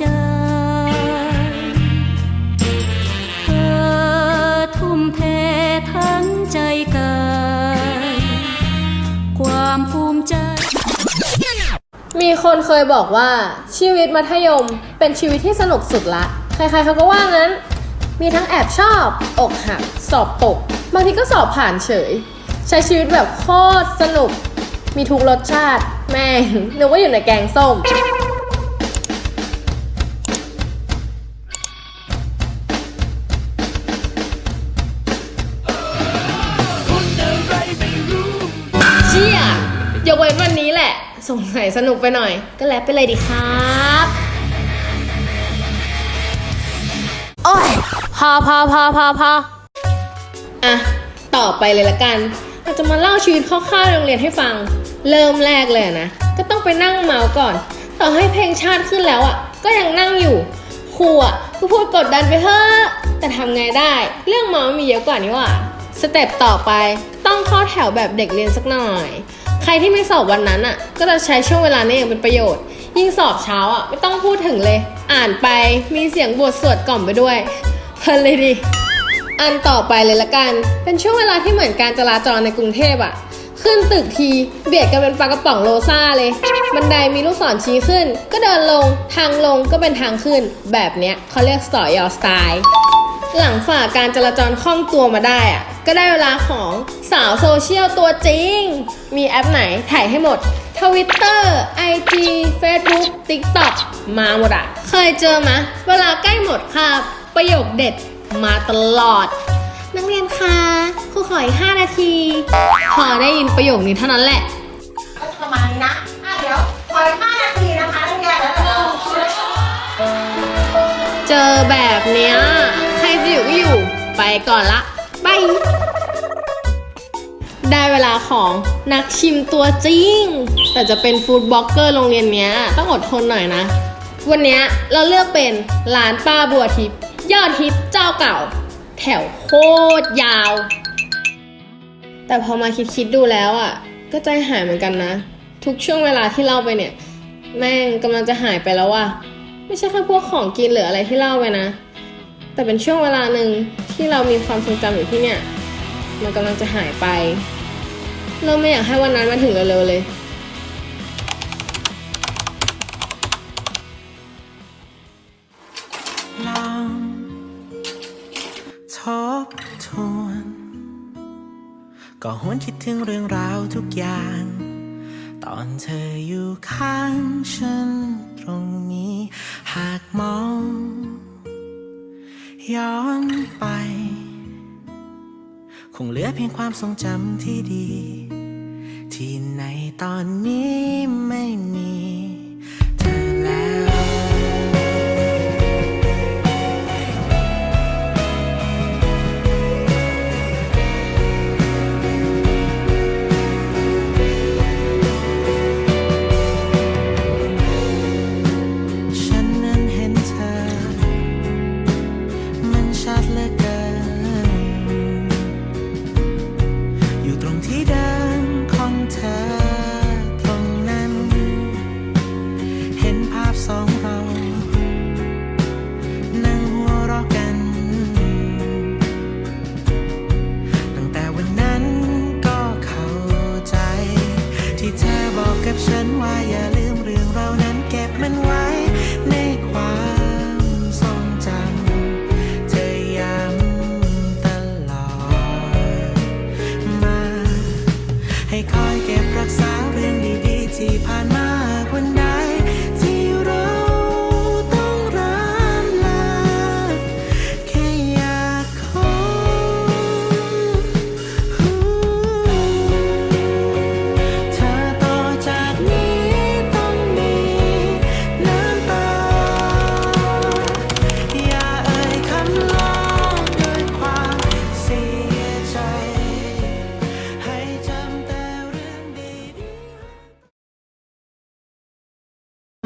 จ เธอทุ่มเททั้งใจกาย ความภูมิใจ มีคนเคยบอกว่าชีวิตมัธยมเป็นชีวิตที่สนุกสุดละ ใครๆเขาก็ว่างั้น มีทั้งแอบชอบ อกหัก สอบตก บางทีก็สอบผ่านเฉย ใช้ชีวิตแบบโคตรสนุก มีทุกรสชาติ แม่งนึกว่าอยู่ในแกงส้ม เชี่ยยกเว้นวันนี้แหละ สงสัยสนุกไปหน่อย ก็แล้วไปเลยดีครับ โอ้ยพอพอพอพอพออะ ต่อไปเลยละกัน เราจะมาเล่าชีวิตคร่าวๆในโรงเรียนให้ฟัง เริ่มแรกเลยอะนะ ก็ต้องไปนั่งเมาส์ก่อน ต่อให้เพลงชาติขึ้นแล้วอะ ก็ยังนั่งอยู่ครูอะก็พูดกดดันไปเถอะ แต่ทำไงได้ เรื่องเมาส์มีเยอะกว่านี้ว่ะ สเต็ปต่อไปต้องเข้าแถวแบบเด็กเรียนสักหน่อย ใครที่ไม่สอบวันนั้นอะ ก็จะใช้ช่วงเวลานี้อย่างเป็นประโยชน์ ยิ่งสอบเช้าอะไม่ต้องพูดถึงเลย อ่านไปมีเสียงบทสวดกล่อมไปด้วยเพลินเลยดิอันต่อไปเลยละกัน เป็นช่วงเวลาที่เหมือนการจราจรในกรุงเทพอะขึ้นตึกทีเบียดกันเป็นปลากระป๋องโลซ่าเลย บันไดมีลูกศรชี้ขึ้น ก็เดินลงทางลงก็เป็นทางขึ้น แบบเนี้ยเขาเรียกสอยอสไตล์ หลังฝ่าการจราจรคล่องตัวมาได้อะ ก็ได้เวลาของสาวโซเชียลตัวจริง มีแอปไหนถ่ายให้หมด Twitter IG Facebook TikTok มาหมดอะเคยเจอมะ เวลาใกล้หมดค่ะ ประโยคเด็ดมาตลอด นักเรียนคะครูขออีก5นาที พอได้ยินประโยคนี้เท่านั้นแหละ ก็จะประมาณนี้นะอะเดี๋ยวขออีกห้านาทีนะคะนักเรียนแล้วเดี๋ยวเราเจอแบบเนี้ย ใครจะอยู่ก็อยู่ ไปก่อนละบาย ได้เวลาของนักชิมตัวจริง แต่จะเป็นฟู้ดบล็อกเกอร์โรงเรียนเนี้ย ต้องอดทนหน่อยนะ วันนี้เราเลือกเป็นร้านป้าบัวทิพย์ยอดฮิตเจ้าเก่า แถวโคตรยาว แต่พอมาคิดๆดูแล้วอะ ก็ใจหายเหมือนกันนะ ทุกช่วงเวลาที่เล่าไปเนี่ย แม่งกำลังจะหายไปแล้วว่ะไม่ใช่แค่พวกของกินหรืออะไรที่เล่าไปนะ แต่เป็นช่วงเวลาหนึ่งที่เรามีความทรงจำอยู่ที่เนี่ยมันกำลังจะหายไป เราไม่อยากให้วันนั้นมาถึงเร็วๆเลย ลองทบทวน ก็หวนคิดถึงเรื่องราวทุกอย่าง ตอนเธออยู่ข้างฉันตรงนี้ หากมอง ย้อนไป งเหลือเพียงความทรงจำที่ดี ที่ในตอนนี้ไม่มี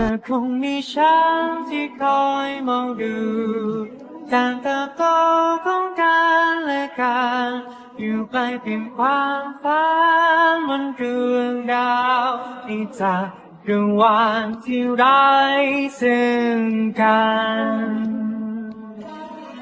ๆแต่คงมีฉันที่คอยมองดูการเติบโตของการและการอยู่ใกล้เพียงความฝันบนเรื่องดาวที่จากดวงวันที่ไร้ซึ่งกัน